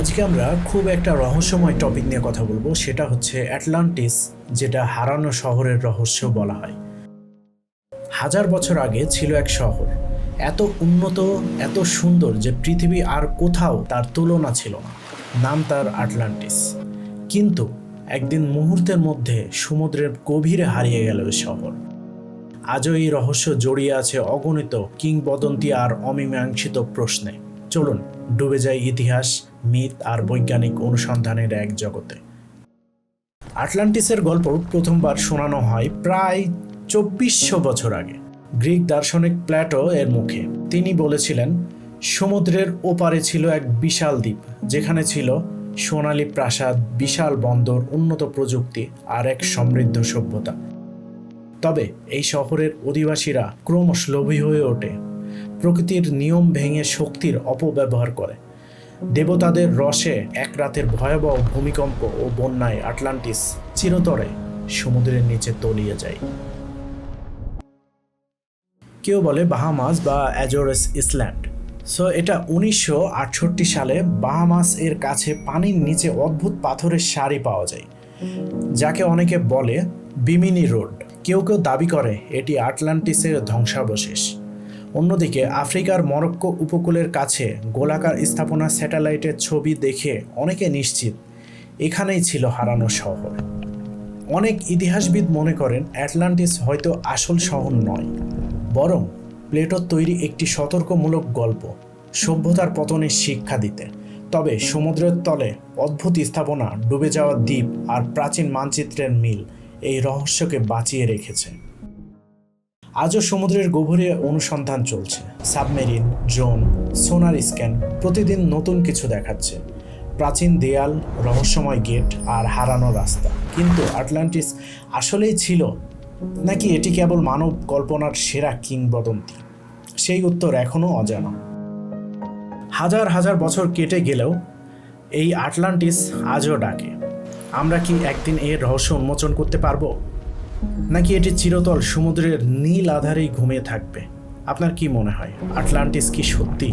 আজকে আমরা খুব একটা রহস্যময় টপিক নিয়ে কথা বলব, সেটা হচ্ছে অ্যাটলান্টিস যেটা হারানো শহরের রহস্য বলা হয়। হাজার বছর আগে ছিল এক শহর। এত উন্নত, এত সুন্দর যে পৃথিবী আর কোথাও তার তুলনা ছিল না। নাম তার আটলান্টিস কিন্তু একদিন মুহূর্তের মধ্যে সমুদ্রের গভীরে হারিয়ে গেল ওই শহর। আজও এই রহস্য জড়িয়ে আছে অগণিত কিংবদন্তি আর অমীমাংসিত প্রশ্নে। চলুন, ডুবে যায় ইতিহাস মিথ আর বৈজ্ঞানিক অনুসন্ধানের এক জগতে। আটলান্টিসের গল্প প্রথমবার শোনানো হয় প্রায় চব্বিশশো বছর আগে। গ্রিক দার্শনিক প্ল্যাটো এর মুখে। তিনি বলেছিলেন, সমুদ্রের ওপারে ছিল এক বিশাল দ্বীপ, যেখানে ছিল সোনালী প্রাসাদ, বিশাল বন্দর, উন্নত প্রযুক্তি আর এক সমৃদ্ধ সভ্যতা। তবে এই শহরের অধিবাসীরা ক্রমশ লোভী হয়ে ওঠে। প্রকৃতির নিয়ম ভেঙে শক্তির অপব্যবহার করে। দেবতাদের রসে এক রাতের ভয়াবহ ভূমিকম্প ও বন্যায় আটলান্টিস চিরতরে সমুদ্রের নিচে তলিয়ে যায়। কেউ বলে বাহামাস বা অ্যাজোরেস ইসল্যান্ড। সো এটা উনিশশো আটষট্টি সালে বাহামাস এর কাছে পানির নিচে অদ্ভুত পাথরের সারি পাওয়া যায়, যাকে অনেকে বলে বিমিনি রোড। কেউ কেউ দাবি করে এটি আটলান্টিসের ধ্বংসাবশেষ। অন্যদিকে আফ্রিকার মরক্কো উপকূলের কাছে গোলাকার স্থাপনা স্যাটেলাইটের ছবি দেখে অনেকে নিশ্চিত এখানেই ছিল হারানো শহর। অনেক ইতিহাসবিদ মনে করেন অ্যাটলান্টিস হয়তো আসল শহর নয়, বরং প্লেটোর তৈরি একটি সতর্কমূলক গল্প, সভ্যতার পতনের শিক্ষা দিতে। তবে সমুদ্রের তলে অদ্ভুত স্থাপনা ডুবে যাওয়া দ্বীপ আর প্রাচীন মানচিত্রের মিল এই রহস্যকে বাঁচিয়ে রেখেছে। আজও সমুদ্রের গভীরে অনুসন্ধান চলছে। সাবমেরিন, ড্রোন, সোনার স্ক্যান প্রতিদিন নতুন কিছু দেখাচ্ছে। প্রাচীন দেয়াল, রহস্যময় গেট আর হারানো রাস্তা। কিন্তু আটলান্টিস আসলেই ছিল? নাকি এটি কেবল মানব কল্পনার সেরা কিংবদন্তি? সেই উত্তর এখনও অজানা। হাজার হাজার বছর কেটে গেলেও এই আটলান্টিস আজও ডাকে। আমরা কি একদিন এর রহস্য উন্মোচন করতে পারব? নাকি এটি চিরতল সমুদ্রের নীল আধারেই ঘুমিয়ে থাকবে? আপনার কি মনে হয়? আটলান্টিস কি সত্যি?